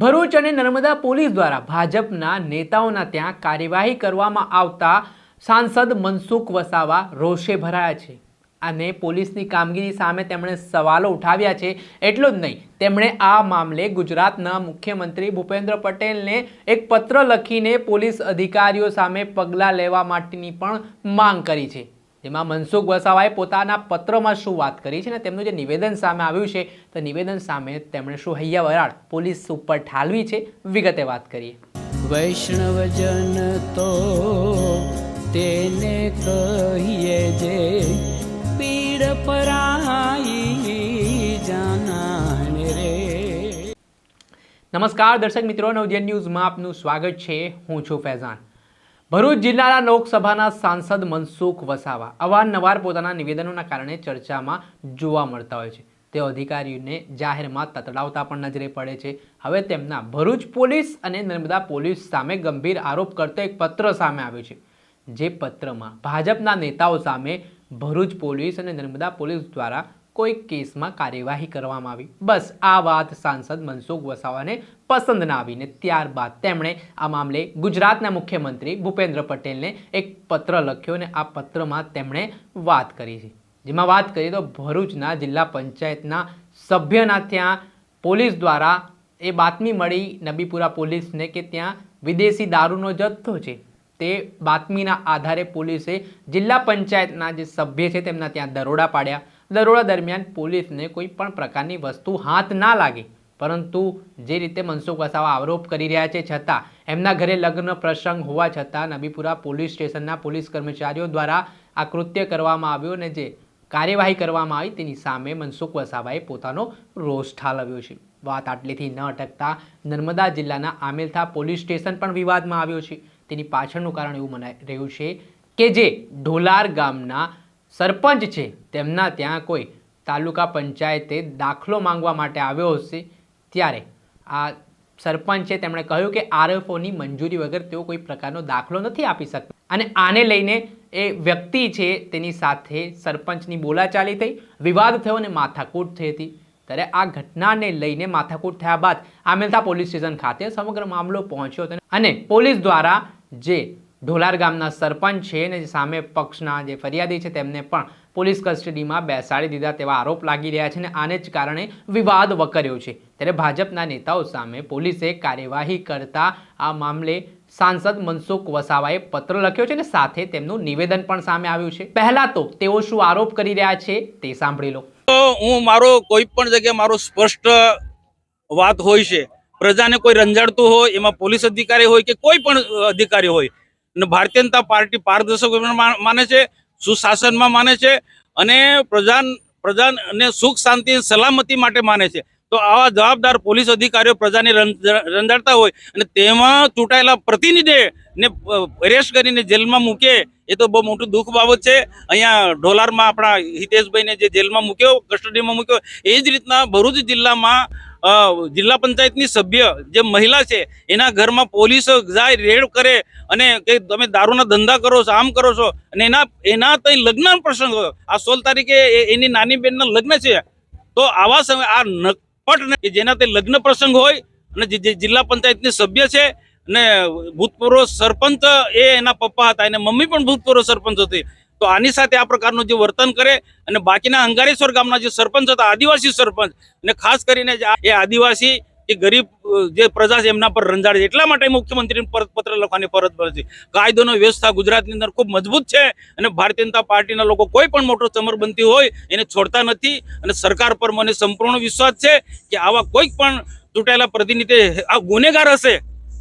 ભરૂચ અને નર્મદા પોલીસ દ્વારા ભાજપના નેતાઓના ત્યાં કાર્યવાહી કરવામાં આવતા સાંસદ મનસુખ વસાવા રોષે ભરાયા છે. અને પોલીસની કામગીરી સામે તેમણે સવાલો ઉઠાવ્યા છે. એટલું જ નહીં, તેમણે આ મામલે ગુજરાતના મુખ્યમંત્રી ભૂપેન્દ્ર પટેલને એક પત્ર લખીને પોલીસ અધિકારીઓ સામે પગલાં લેવા માટેની પણ માંગ કરી છે. જેમાં મનસુખ વસાવાએ પોતાના પત્રમાં શું વાત કરી છે અને તેમનું જે નિવેદન સામે આવ્યું છે તો નિવેદન સામે તેમણે શું હૈયા વરાળ પોલીસ ઉપર ઠાલવી છે વિગતે વાત કરીએ. વૈષ્ણવજન તો તેને કહીએ જે પીડ પરાઈ જાનાને રે. નમસ્કાર દર્શક મિત્રો નવજન ન્યૂઝમાં આપનું સ્વાગત છે. હું છું ફૈઝાન. ભરૂચ જિલ્લાના લોકસભાના સાંસદ મનસુખ વસાવા અવારનવાર પોતાના નિવેદનોના કારણે ચર્ચામાં જોવા મળતા હોય છે. તેઓ અધિકારીઓને જાહેરમાં તતડાવતા પણ નજરે પડે છે. હવે તેમના ભરૂચ પોલીસ અને નર્મદા પોલીસ સામે ગંભીર આરોપ કરતો એક પત્ર સામે આવ્યો છે. જે પત્રમાં ભાજપના નેતાઓ સામે ભરૂચ પોલીસ અને નર્મદા પોલીસ દ્વારા કોઈ કેસમાં કાર્યવાહી કરવામાં આવી. બસ આ વાત સાંસદ મનસુખ વસાવાને પસંદ ના આવીને ત્યારબાદ તેમણે આ મામલે ગુજરાતના મુખ્યમંત્રી ભૂપેન્દ્ર પટેલને એક પત્ર લખ્યો અને આ પત્રમાં તેમણે વાત કરી છે. જેમાં વાત કરીએ તો ભરૂચના જિલ્લા પંચાયતના સભ્યના ત્યાં પોલીસ દ્વારા એ બાતમી મળી નબીપુરા પોલીસને કે ત્યાં વિદેશી દારૂનો જથ્થો છે. તે બાતમીના આધારે પોલીસે જિલ્લા પંચાયતના જે સભ્ય છે તેમના ત્યાં દરોડા પાડ્યા. દરોડા દરમિયાન પોલીસને કોઈ પણ પ્રકારની વસ્તુ હાથ ના લાગે. પરંતુ જે રીતે મનસુખ વસાવા આરોપ કરી રહ્યા છે, છતાં એમના ઘરે લગ્ન પ્રસંગ હોવા છતાં નબીપુરા પોલીસ સ્ટેશનના પોલીસ કર્મચારીઓ દ્વારા આ કૃત્ય કરવામાં આવ્યું અને જે કાર્યવાહી કરવામાં આવી તેની સામે મનસુખ વસાવાએ પોતાનો રોષ ઠાલવ્યો છે. વાત આટલીથી ન અટકતા નર્મદા જિલ્લાના આમેલથા પોલીસ સ્ટેશન પણ વિવાદમાં આવ્યો છે. તેની પાછળનું કારણ એવું મનાઈ રહ્યું છે કે જે ઢોલાર ગામના સરપંચ છે, તેમના ત્યાં કોઈ તાલુકા પંચાયતે દાખલો માંગવા માટે આવ્યો હશે ત્યારે. આ સરપંચ તેમણે કહ્યું કે આરએફઓની મંજૂરી વગર તેઓ કોઈ પ્રકારનો દાખલો નથી આપી શકતા. અને આને લઈને એ વ્યક્તિ છે, તેની સાથે સરપંચની બોલાચાલી થઈ, વિવાદ થયો અને માથાકૂટ થઈ હતી. ત્યારે આ ઘટનાને લઈને માથાકૂટ થયા બાદ આમેલતા પોલીસ સ્ટેશન ખાતે સમગ્ર મામલો પહોંચ્યો હતો. અને પોલીસ દ્વારા જે ઢોલાર ગામના સરપંચ છે અને સામે પક્ષના જે ફરિયાદી છે તેમને પણ પોલીસ કસ્ટડીમાં બેસાડી દીધા તેવા આરોપ લાગી રહ્યા છે અને આને જ કારણે વિવાદ વકર્યો છે. ત્યારે ભાજપના નેતાઓ સામે પોલીસે કાર્યવાહી કરતા આ મામલે સાંસદ મનસુખ વસાવાએ પત્ર લખ્યો છે અને સાથે તેમનું નિવેદન પણ સામે આવ્યું છે. પહેલા તો તેઓ શું આરોપ કરી રહ્યા છે તે સાંભળી લો. હું મારો કોઈ પણ જગ્યાએ મારો સ્પષ્ટ વાત હોય છે. પ્રજાને કોઈ રંજાડતું હોય, એમાં પોલીસ અધિકારી હોય કે કોઈ પણ અધિકારી હોય અને ભારતીય જનતા પાર્ટી પારદર્શક માને છે, સુશાસનમાં માને છે અને પ્રજા અને સુખ, શાંતિ સલામતી માટે માને છે. તો આવા જવાબદાર પોલીસ અધિકારીઓ પ્રજાને રંજ- રંજાડતા હોય અને તેમાં ચૂંટાયેલા પ્રતિનિધિ ને અરેસ્ટ કરીને જેલમાં મૂકે, એ તો બહુ મોટું દુઃખ બાબત છે. અહીંયા ઢોલારમાં આપણા હિતેશભાઈને જે જેલમાં મૂક્યો, કસ્ટડીમાં મૂક્યો, એ જ રીતના ભરૂચ જિલ્લામાં જિલ્લા પંચાયતની સભ્ય જે મહિલા છે, એના ઘરમાં પોલીસ જાય, રેડ કરે અને કે તમે દારૂના ધંધા કરો છો, આમ કરો છો અને એના એના ત્યાં લગ્ન પ્રસંગ આ સોળ તારીખે એની નાની બેનના લગ્ન છે. તો આવા સમય, આ નકપટ જેના તે લગ્ન પ્રસંગ હોય અને જિલ્લા પંચાયતની સભ્ય છે અને ભૂતપૂર્વ સરપંચ એ એના પપ્પા હતા અને મમ્મી પણ ભૂતપૂર્વ સરપંચ હતી. તો આની સાથે આ પ્રકારનું જે વર્તન કરે અને બાકીના અંગારેશ્વર ગામના જે સરપંચ હતા, આદિવાસી સરપંચ, અને ખાસ કરીને એ આદિવાસી, એ ગરીબ જે પ્રજા છે એમના પર રંજાડે એટલા માટે મુખ્યમંત્રીને પત્ર લખવાની ફરજ પડે છે. કાયદોનો વ્યવસ્થા ગુજરાતની અંદર ખૂબ મજબૂત છે અને ભારતીય જનતા પાર્ટીના લોકો કોઈ પણ મોટો ચમરબંધી હોય એને છોડતા નથી અને સરકાર પર મને સંપૂર્ણ વિશ્વાસ છે કે આવા કોઈક પણ ચૂંટાયેલા પ્રતિનિધિ, આ ગુનેગાર હશે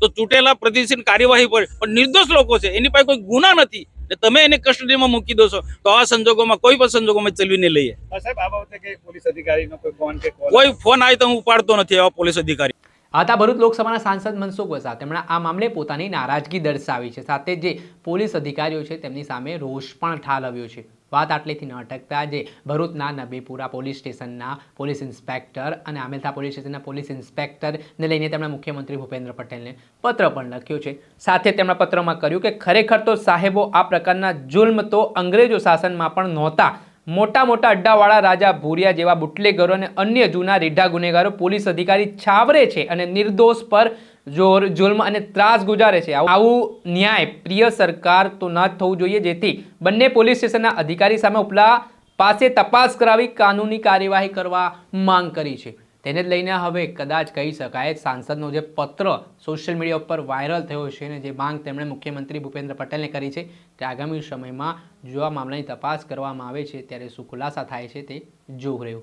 તો ચૂંટેલા પ્રતિનિધિની કાર્યવાહી પર પણ નિર્દોષ લોકો છે. એની પાસે કોઈ ગુના નથી. ને તમે એને કસ્ટડીમાં મૂકી દો છો તો આવા સંજોગોમાં કોઈ પણ સંજોગોમાં ચલવીને લઈએ. હા, સાહેબ આ બાબતે કે પોલીસ અધિકારીનો કોઈ ફોન કે કોલ કોઈ ફોન આવે તો હું ઉપાડતો નથી એવા પોલીસ અધિકારી. આતા ભરૂચ લોકસભાના સાંસદ મનસુખ વસા તેમણે આ મામલે પોતાની નારાજગી દર્શાવી છે. સાથે જે પોલીસ અધિકારીઓ છે તેમની સામે રોષ પણ ઠાલવ્યો છે. વાત આટલેથી ન અટકતા. જે ભરૂચના નબીપુરા પોલીસ સ્ટેશનના પોલીસ ઇન્સ્પેક્ટર અને આમેલથા પોલીસ સ્ટેશનના પોલીસ ઇન્સ્પેક્ટરને લઈને તેમણે મુખ્યમંત્રી ભૂપેન્દ્ર પટેલને પત્ર પણ લખ્યો છે. સાથે તેમણે પત્રમાં કર્યું કે ખરેખર તો સાહેબો આ પ્રકારના જુલ્મ તો અંગ્રેજો શાસનમાં પણ નહોતા. મોટા મોટા અડ્ડાવાળા રાજા ભૂરિયા જેવા બુટલેગરો અને અન્ય જૂના રીઢા ગુનેગારો પોલીસ અધિકારી છાવરે છે અને નિર્દોષ પર જોર જુલ્મ અને ત્રાસ ગુજારે છે. આવું- ન્યાય પ્રિય સરકાર તો ન થવું જોઈએ. જેથી બંને પોલીસ સ્ટેશનના અધિકારી સામે ઉપલા પાસે તપાસ કરાવી કાનૂની કાર્યવાહી કરવા માંગ કરી છે. તેને જ લઈને હવે કદાચ કહી શકાય સાંસદનો જે પત્ર સોશિયલ મીડિયા ઉપર વાયરલ થયો છે અને જે માંગ તેમણે મુખ્યમંત્રી ભૂપેન્દ્ર પટેલને કરી છે કે આગામી સમયમાં જો આ મામલાની તપાસ કરવામાં આવે છે ત્યારે શું ખુલાસા થાય છે તે જોવું રહ્યું.